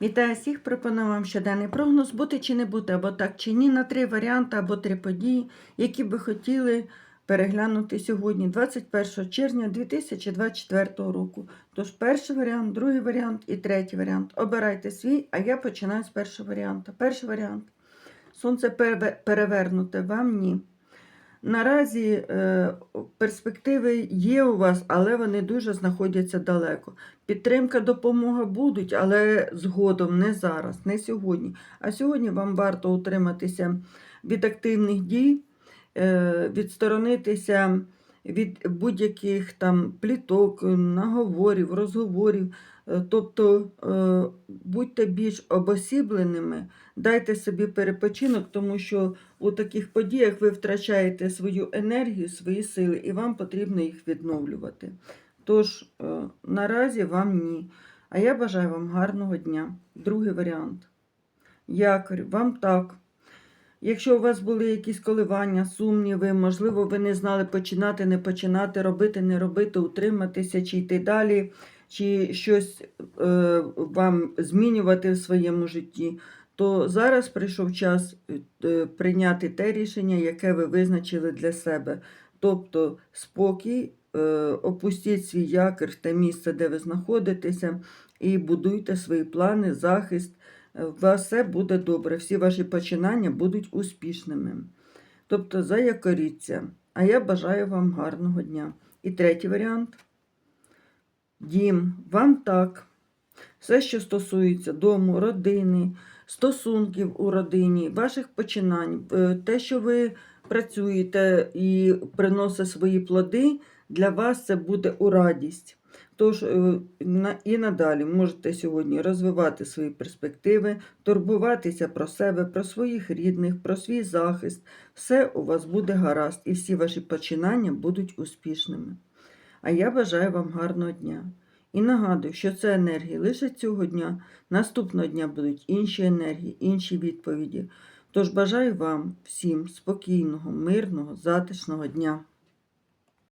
Вітаю всіх! Пропоную вам щоденний прогноз бути чи не бути, або так чи ні, на три варіанти або три події, які би хотіли переглянути сьогодні, 21 червня 2024 року. Тож перший варіант, другий варіант і третій варіант. Обирайте свій, а я починаю з першого варіанту. Перший варіант. Сонце перевернуте, вам ні. Наразі е, перспективи є у вас, але вони дуже знаходяться далеко. Підтримка, допомога будуть, але згодом, не зараз, не сьогодні. А сьогодні вам варто утриматися від активних дій, е, відсторонитися від будь-яких там пліток, наговорів, розговорів. Е, Тобто е, будьте більш обосібленими, дайте собі перепочинок, тому що у таких подіях ви втрачаєте свою енергію, свої сили, і вам потрібно їх відновлювати. Тож, е, наразі вам ні. А я бажаю вам гарного дня. Другий варіант. Якорь, вам так. Якщо у вас були якісь коливання, сумніви, можливо, ви не знали починати, не починати, робити, не робити, утриматися, чи йти далі, чи щось е, вам змінювати в своєму житті, то зараз прийшов час е, прийняти те рішення, яке ви визначили для себе. Тобто спокій, е, опустіть свій якір те місце, де ви знаходитеся, і будуйте свої плани, захист. Е, У вас все буде добре, всі ваші починання будуть успішними. Тобто заякоріться. А я бажаю вам гарного дня. І третій варіант. Дім, вам так. Все, що стосується дому, родини, стосунків у родині, ваших починань, е, те, що ви працюєте і приносить свої плоди, для вас це буде у радість. Тож е, і надалі можете сьогодні розвивати свої перспективи, турбуватися про себе, про своїх рідних, про свій захист. Все у вас буде гаразд, і всі ваші починання будуть успішними. А я бажаю вам гарного дня. І нагадую, що це енергії лише цього дня, наступного дня будуть інші енергії, інші відповіді. Тож бажаю вам всім спокійного, мирного, затишного дня.